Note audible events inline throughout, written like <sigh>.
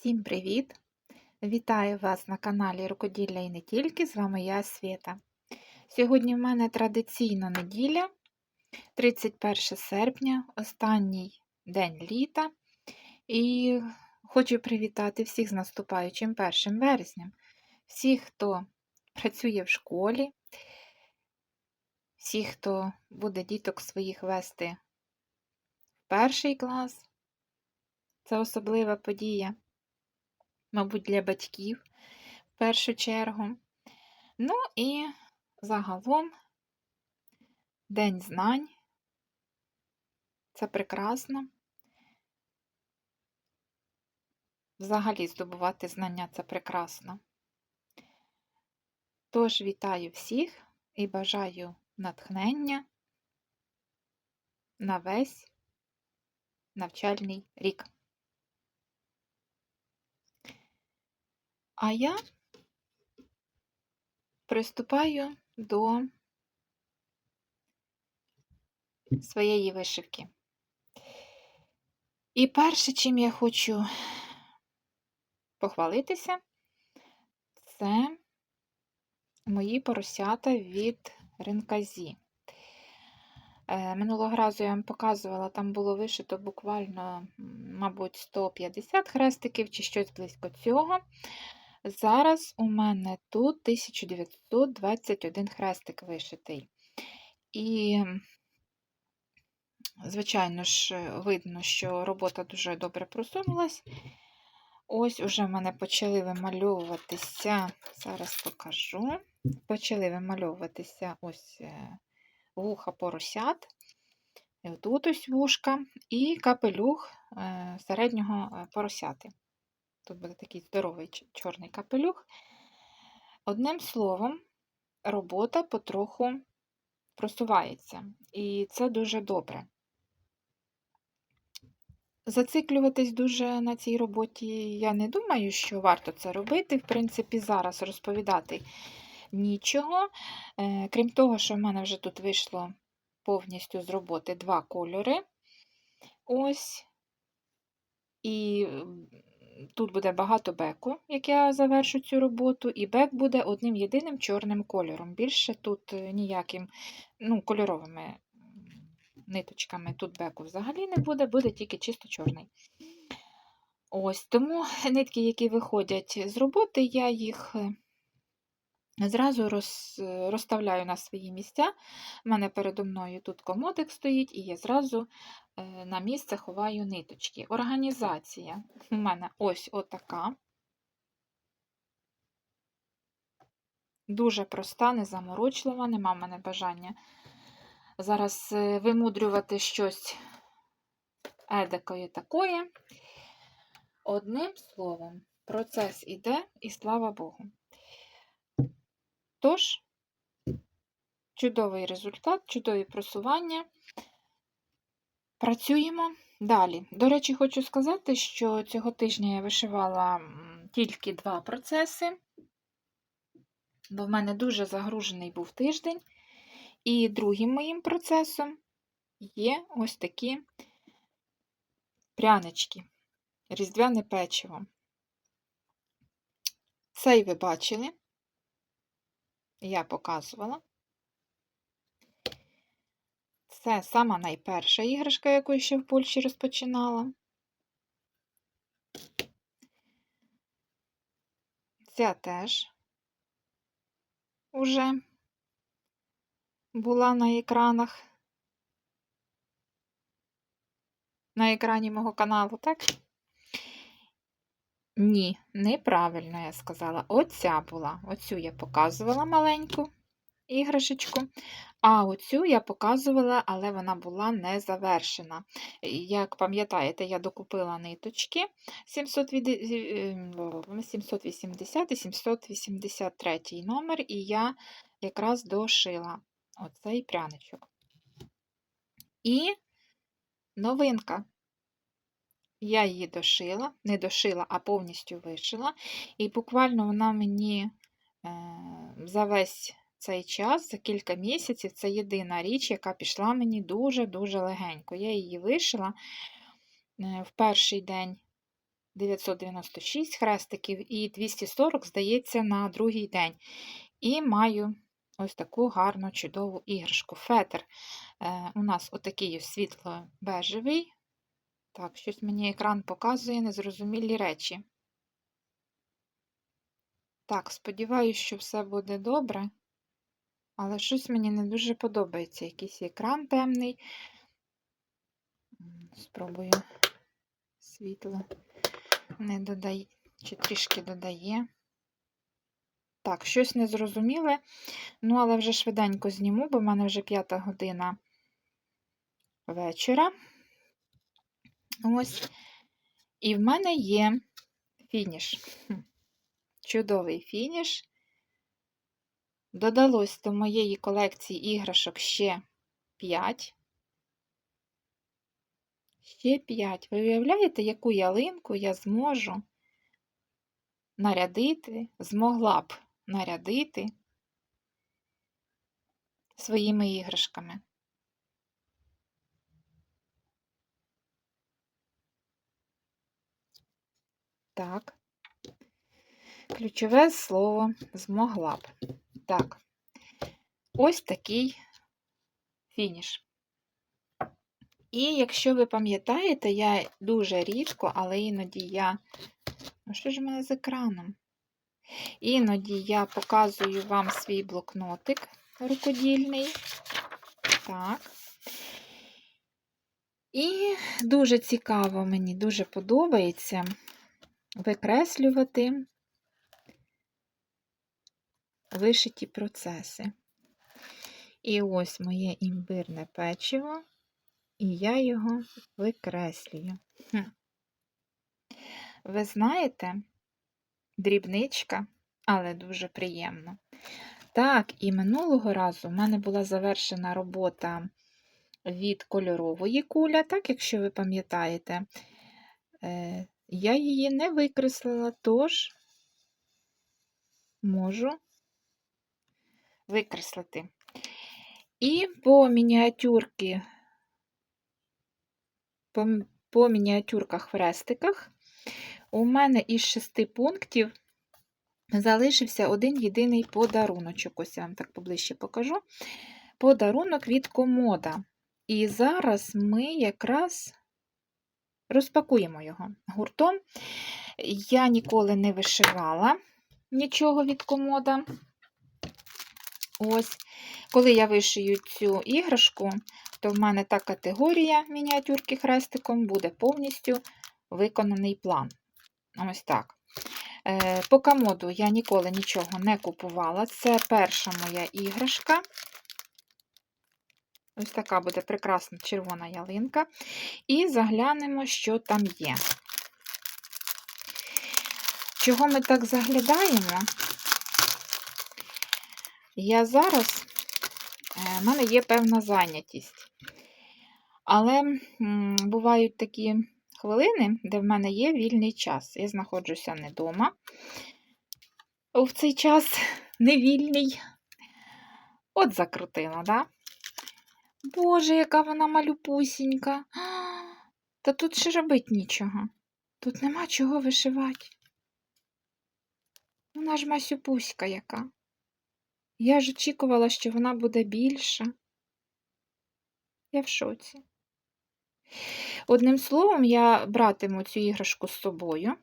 Всім привіт! Вітаю вас на каналі Рукоділля і не тільки. З вами я Свята. Сьогодні в мене традиційна неділя, 31 серпня, останній день літа. І хочу привітати всіх з наступаючим 1 вересням, всіх, хто працює в школі, всіх, хто буде діток своїх вести в перший клас. Це особлива подія мабуть, для батьків в першу чергу. Ну і загалом День знань. Це прекрасно. Взагалі здобувати знання це прекрасно. Тож вітаю всіх і бажаю натхнення на весь навчальний рік. А я приступаю до своєї вишивки. І перше, чим я хочу похвалитися, це мої поросята від ринказі. Е, минулого разу я вам показувала, там було вишито буквально, мабуть, 150 хрестиків чи щось близько цього. Зараз у мене тут 1921 хрестик вишитий. І, звичайно ж, видно, що робота дуже добре просунулась. Ось уже в мене почали вимальовуватися, зараз покажу, почали вимальовуватися ось е, вуха поросят, тут ось вушка, і капелюх е, середнього е, поросяти. Тут буде такий здоровий чорний капелюх. Одним словом, робота потроху просувається, і це дуже добре. Зациклюватись дуже на цій роботі я не думаю, що варто це робити. В принципі, зараз розповідати нічого. Е, крім того, що в мене вже тут вийшло повністю з роботи два кольори. Ось. І тут буде багато беку, як я завершу цю роботу, і бек буде одним єдиним чорним кольором. Більше тут е, ніяким ну, кольоровими ниточками тут беку взагалі не буде, буде тільки чисто чорний. Ось, Тому <laughs> нитки, які виходять з роботи, я їх е, зразу роз, розставляю на свої місця. У мене передо мною тут комодик стоїть, і я зразу Е, на місце ховаю ниточки. Організація у мене ось отака. Дуже проста, незаморочлива, нема в мене бажання зараз е, вимудрювати щось едакої такої. Одним словом, процес іде і слава Богу. Тож, чудовий результат, чудові просування. Працюємо далі. До речі, хочу сказати, що цього тижня я вишивала тільки два процеси, бо в мене дуже загружений був тиждень. І другим моїм процесом є ось такі прянички, різдвяне печиво. Цей ви бачили, я показувала. Це сама найперша іграшка, яку ще в Польщі розпочинала. Ця теж уже була на екранах, на екрані мого каналу, так? Ні, неправильно я сказала. Оця була. Оцю я показувала маленьку іграшечку. А оцю я показувала, але вона була не завершена. Як пам'ятаєте, я докупила ниточки 780 і 783 номер, і я якраз дошила оцей пряничок. І новинка. Я її дошила, не дошила, а повністю вишила. І буквально вона мені е, за весь цей час, за кілька місяців, це єдина річ, яка пішла мені дуже-дуже легенько. Я її вишила е, в перший день 996 хрестиків і 240, здається, на другий день. І маю ось таку гарну чудову іграшку. Фетр е, у нас отакий світло-бежевий. Так, щось мені екран показує незрозумілі речі. Так, сподіваюся, що все буде добре. Але щось мені не дуже подобається. Якийсь екран темний. Спробую світло не додає, чи трішки додає. Так, щось незрозуміле. Ну, але вже швиденько зніму, бо в мене вже п'ята година вечора. Ось. І в мене є фініш. Чудовий фініш. Додалось до моєї колекції іграшок ще 5. Ще 5. Ви уявляєте, яку ялинку я зможу нарядити, змогла б нарядити своїми іграшками? Так. Ключове слово змогла б. Так, ось такий фініш. І якщо ви пам'ятаєте, я дуже рідко, але іноді я. Ну, що ж в мене з екраном? Іноді я показую вам свій блокнотик рукодільний. Так. І дуже цікаво, мені дуже подобається викреслювати вишиті процеси. І ось моє імбирне печиво, і я його викреслюю. Ви знаєте, дрібничка, але дуже приємно. Так, і минулого разу в мене була завершена робота від кольорової куля, так, якщо ви пам'ятаєте, Е, я її не викреслила, тож можу викреслити. І по мініатюрки, по, по мініатюрках хрестиках у мене із шести пунктів залишився один єдиний подаруночок. Ось я вам так поближче покажу. Подарунок від комода. І зараз ми якраз розпакуємо його гуртом. Я ніколи не вишивала нічого від комода. Ось, коли я вишию цю іграшку, то в мене та категорія мініатюрки хрестиком буде повністю виконаний план. Ось так. Е, По комоду я ніколи нічого не купувала. Це перша моя іграшка. Ось така буде прекрасна червона ялинка. І заглянемо, що там є. Чого ми так заглядаємо? Я зараз, е, в мене є певна зайнятість. Але бувають такі хвилини, де в мене є вільний час. Я знаходжуся не вдома. В цей час <laughs> невільний. От закрутила, да? Боже, яка вона малюпусінька. А, <gasps> Та тут ще робити нічого. Тут нема чого вишивати. Вона ж масюпуська яка. Я ж очікувала, що вона буде більша. Я в шоці. Одним словом, я братиму цю іграшку з собою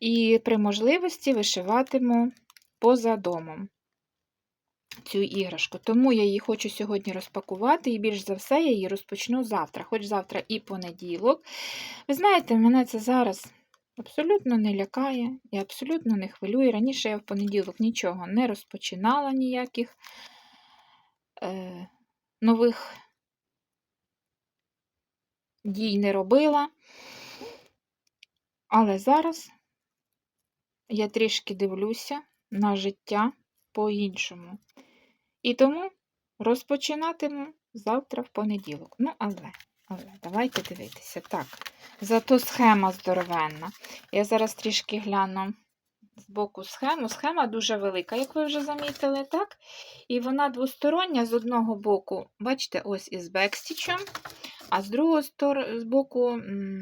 і при можливості вишиватиму поза домом цю іграшку. Тому я її хочу сьогодні розпакувати, і більш за все я її розпочну завтра, хоч завтра і понеділок. Ви знаєте, мене це зараз абсолютно не лякає і абсолютно не хвилює. Раніше я в понеділок нічого не розпочинала, ніяких е, нових дій не робила. Але зараз я трішки дивлюся на життя по-іншому. І тому розпочинатиму завтра в понеділок. Ну, але, але, давайте дивитися. Так, зато схема здоровенна. Я зараз трішки гляну з боку схему. Схема дуже велика, як ви вже замітили, так? І вона двостороння з одного боку, бачите, ось із бекстічем, а з другого з боку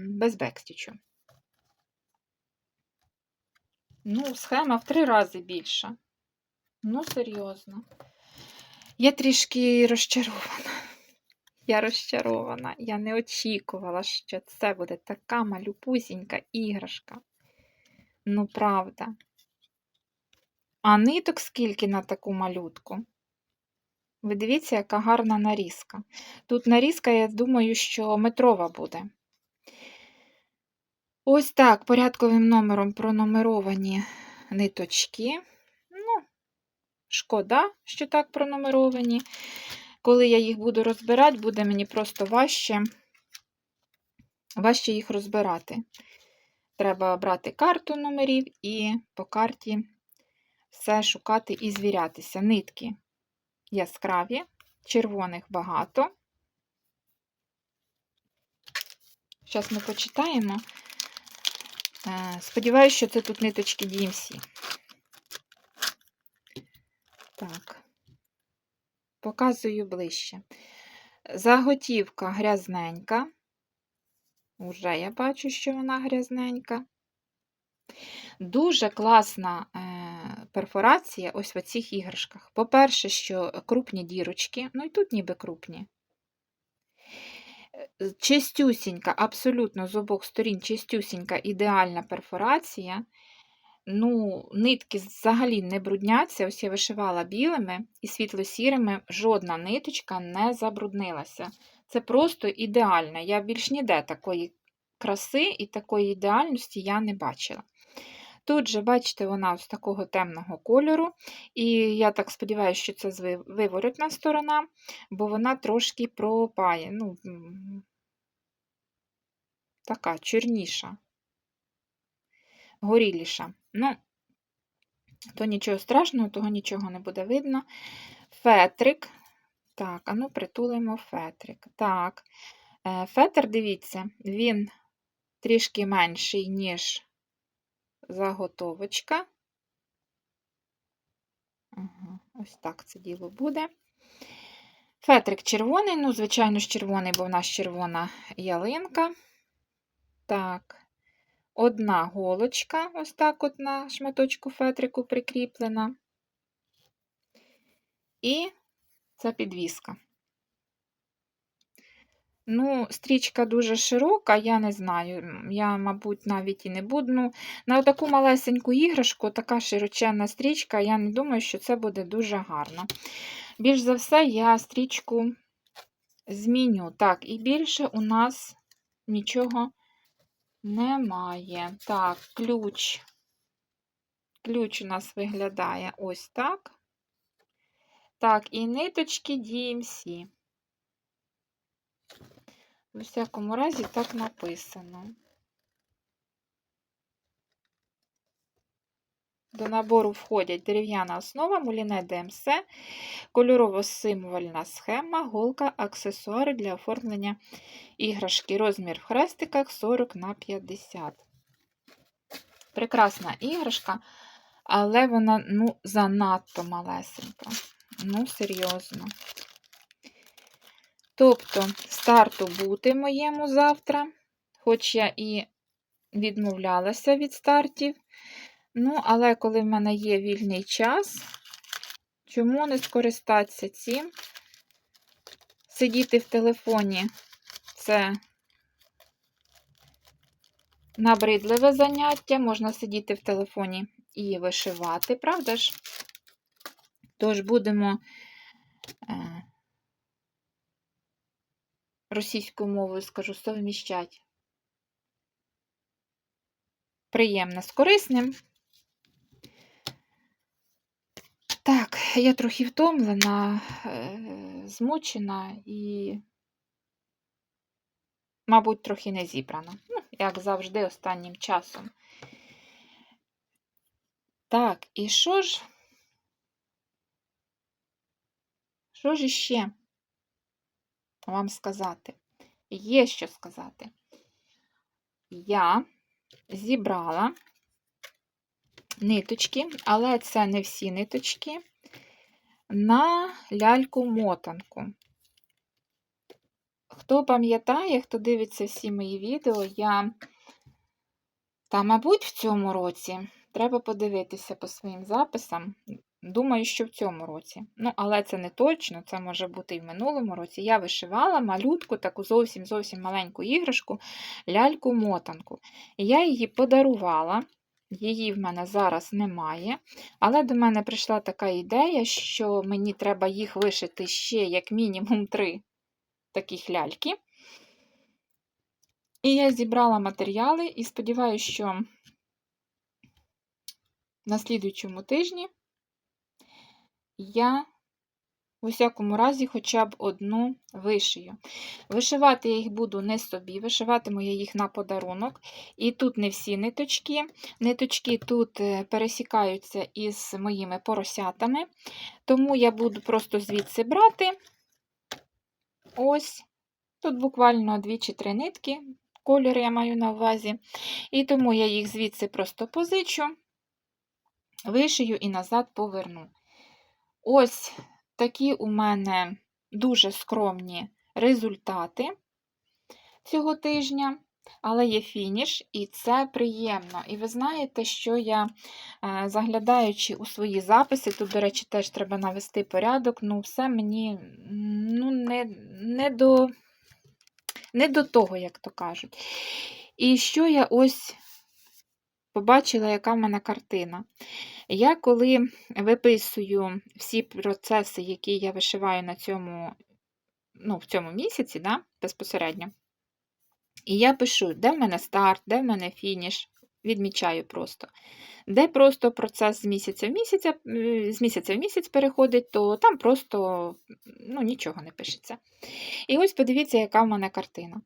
без бекстічу. Ну, схема в три рази більша. Ну, серйозно. Я трішки розчарована. Я розчарована. Я не очікувала, що це буде така малюпусінька іграшка. Ну, правда. А ниток скільки на таку малютку? Ви дивіться, яка гарна нарізка. Тут нарізка, я думаю, що метрова буде. Ось так, порядковим номером пронумеровані ниточки. Шкода, що так пронумеровані. Коли я їх буду розбирати, буде мені просто важче, важче їх розбирати. Треба брати карту номерів і по карті все шукати і звірятися. Нитки яскраві, червоних багато. Зараз ми почитаємо. Е, Сподіваюся, що це тут ниточки DMC. Так, показую ближче. Заготівка грязненька. Уже я бачу, що вона грязненька. Дуже класна е, перфорація ось в цих іграшках. По-перше, що крупні дірочки, ну і тут ніби крупні. Е, Чистюсінька, абсолютно з обох сторін чистюсінька ідеальна перфорація. Ну, нитки взагалі не брудняться. Ось я вишивала білими і світло-сірими, жодна ниточка не забруднилася. Це просто ідеально. Я більш ніде такої краси і такої ідеальності я не бачила. Тут же, бачите, вона з такого темного кольору, і я так сподіваюся, що це виворотна сторона, бо вона трошки пропає. Ну, така чорніша, горіліша. Ну, то нічого страшного, того нічого не буде видно. Фетрик. Так, а ну притулимо фетрик. Так, е, фетр, дивіться, він трішки менший, ніж заготовочка. Ось так це діло буде. Фетрик червоний, ну, звичайно ж, червоний, бо в нас червона ялинка. Так, одна голочка, ось так от на шматочку фетрику прикріплена. І ця підвіска. Ну, стрічка дуже широка, я не знаю. Я, мабуть, навіть і не буду. На таку малесеньку іграшку, така широченна стрічка, я не думаю, що це буде дуже гарно. Більш за все, я стрічку зміню. Так, і більше у нас нічого немає. Так, ключ. Ключ у нас виглядає ось так. Так, і ниточки DMC. У всякому разі так написано. До набору входять дерев'яна основа, муліне ДМС, кольорово-символьна схема, голка, аксесуари для оформлення іграшки. Розмір в хрестиках 40 на 50. Прекрасна іграшка, але вона ну, занадто малесенька. Ну, серйозно. Тобто, старту бути моєму завтра, хоч я і відмовлялася від стартів. Ну, але коли в мене є вільний час, чому не скористатися цим? Сидіти в телефоні це набридливе заняття, можна сидіти в телефоні і вишивати, правда ж? Тож будемо е, російською мовою скажу, совміщати приємне з корисним. Так, я трохи втомлена, е, змучена і, мабуть, трохи не зібрана. Ну, як завжди, останнім часом. Так, і що ж? Що ж іще вам сказати? Є що сказати. Я зібрала ниточки, але це не всі ниточки, на ляльку-мотанку. Хто пам'ятає, хто дивиться всі мої відео, я, та, мабуть, в цьому році треба подивитися по своїм записам. Думаю, що в цьому році. Ну, але це не точно, це може бути і в минулому році. Я вишивала малютку, таку зовсім зовсім маленьку іграшку, ляльку-мотанку. І я її подарувала. Її в мене зараз немає. Але до мене прийшла така ідея, що мені треба їх вишити ще як мінімум три таких ляльки. І я зібрала матеріали і сподіваюся, що на слідуючому тижні я в усякому разі хоча б одну вишию. Вишивати я їх буду не собі, вишиватиму я їх на подарунок. І тут не всі ниточки. Ниточки тут е, пересікаються із моїми поросятами, тому я буду просто звідси брати. Ось. Тут буквально дві чи три нитки, кольори я маю на увазі. І тому я їх звідси просто позичу, вишию і назад поверну. Ось такі у мене дуже скромні результати цього тижня, але є фініш, і це приємно. І ви знаєте, що я, е, заглядаючи у свої записи, тут, до речі, теж треба навести порядок, ну, все мені ну, не, не, до, не до того, як то кажуть. І що я ось побачила, яка в мене картина. Я коли виписую всі процеси, які я вишиваю на цьому, ну, в цьому місяці, да, безпосередньо, і я пишу, де в мене старт, де в мене фініш, відмічаю просто. Де просто процес з місяця в місяць, з місяця в місяць переходить, то там просто ну, нічого не пишеться. І ось подивіться, яка в мене картина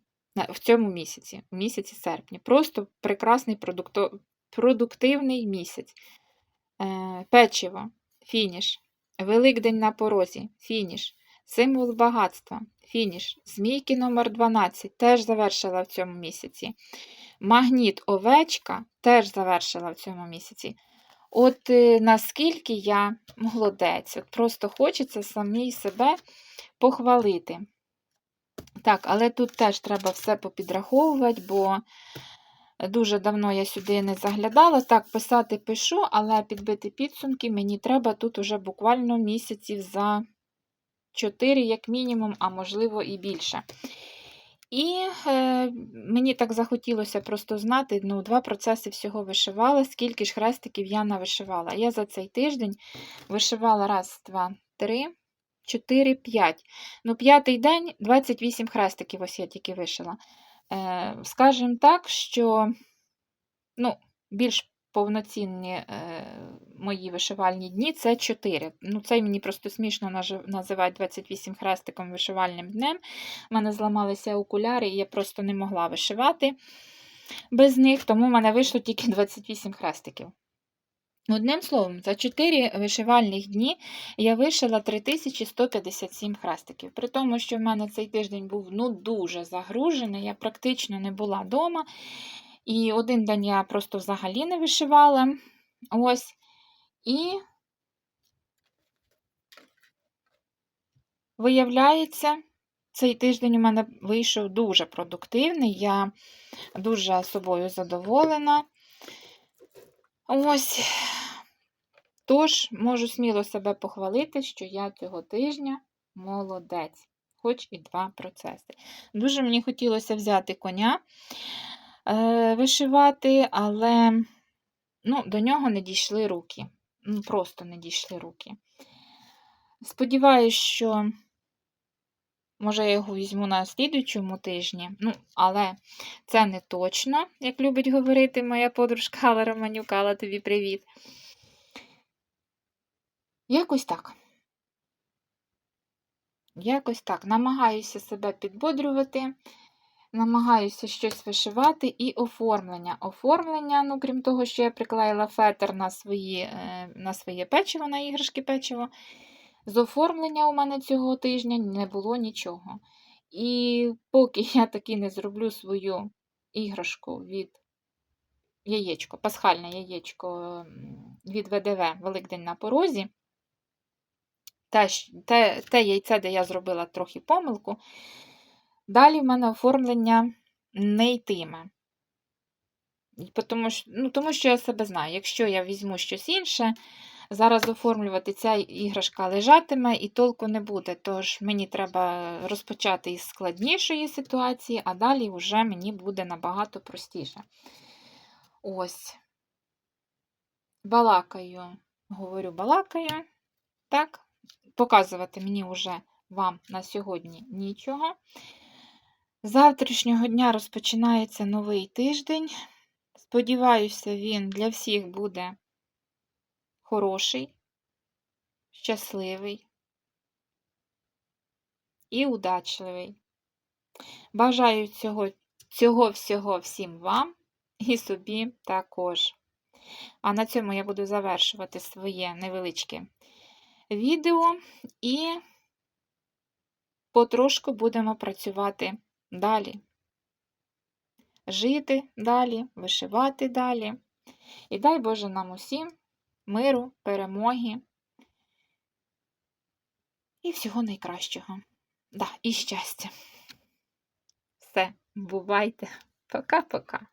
в цьому місяці, в місяці серпні. Просто прекрасний продуктивний місяць. Е, Печиво, фініш. Великдень на порозі, фініш. Символ багатства, фініш. Змійки номер 12 теж завершила в цьому місяці. Магніт овечка теж завершила в цьому місяці. От е, наскільки я молодець, от просто хочеться самій себе похвалити. Так, але тут теж треба все попідраховувати, бо дуже давно я сюди не заглядала. Так, писати пишу, але підбити підсумки мені треба тут уже буквально місяців за 4, як мінімум, а можливо і більше. І е, мені так захотілося просто знати, ну, два процеси всього вишивала, скільки ж хрестиків я навишивала. Я за цей тиждень вишивала раз, два, три, чотири, п'ять. Ну, п'ятий день 28 хрестиків, ось я тільки вишила. Е, Скажімо так, що ну, більш повноцінні е, мої вишивальні дні це 4. Ну, Це мені просто смішно називати 28 хрестиком вишивальним днем. У мене зламалися окуляри, і я просто не могла вишивати без них, тому в мене вийшло тільки 28 хрестиків. Одним словом, за 4 вишивальних дні я вишила 3157 хрестиків. При тому, що в мене цей тиждень був ну, дуже загружений, я практично не була вдома. І один день я просто взагалі не вишивала. Ось. І виявляється, цей тиждень у мене вийшов дуже продуктивний, я дуже собою задоволена. Ось. Тож, можу сміло себе похвалити, що я цього тижня молодець, хоч і два процеси. Дуже мені хотілося взяти коня. Е, вишивати, але ну, до нього не дійшли руки. Ну, Просто не дійшли руки. Сподіваюсь, що, може, я його візьму на слідуючому тижні, ну, але це не точно, як любить говорити моя подружка Алла Романюк, Алла, тобі привіт. Якось так. Якось так. Намагаюся себе підбодрювати намагаюся щось вишивати і оформлення. Оформлення, ну, крім того, що я приклеїла фетр на свої, е, на своє печиво, на іграшки печиво. З оформлення у мене цього тижня не було нічого. І поки я таки не зроблю свою іграшку від яєчко, пасхальне яєчко від ВДВ Великдень на порозі, те, те, те яйце, де я зробила трохи помилку, Далі в мене оформлення не йтиме. Тому, що, ну, тому що я себе знаю, якщо я візьму щось інше, зараз оформлювати ця іграшка лежатиме і толку не буде. Тож мені треба розпочати із складнішої ситуації, а далі вже мені буде набагато простіше. Ось. Балакаю, говорю, балакаю. Так, показувати мені вже вам на сьогодні нічого. З Завтрашнього дня розпочинається новий тиждень. Сподіваюся, він для всіх буде хороший, щасливий і удачливий. Бажаю цього, цього всього всім вам і собі також. А на цьому я буду завершувати своє невеличке відео і потрошку будемо працювати далі. Жити далі, вишивати далі. І дай Боже нам усім миру, перемоги і всього найкращого. Да, і щастя. Все, бувайте. Пока-пока.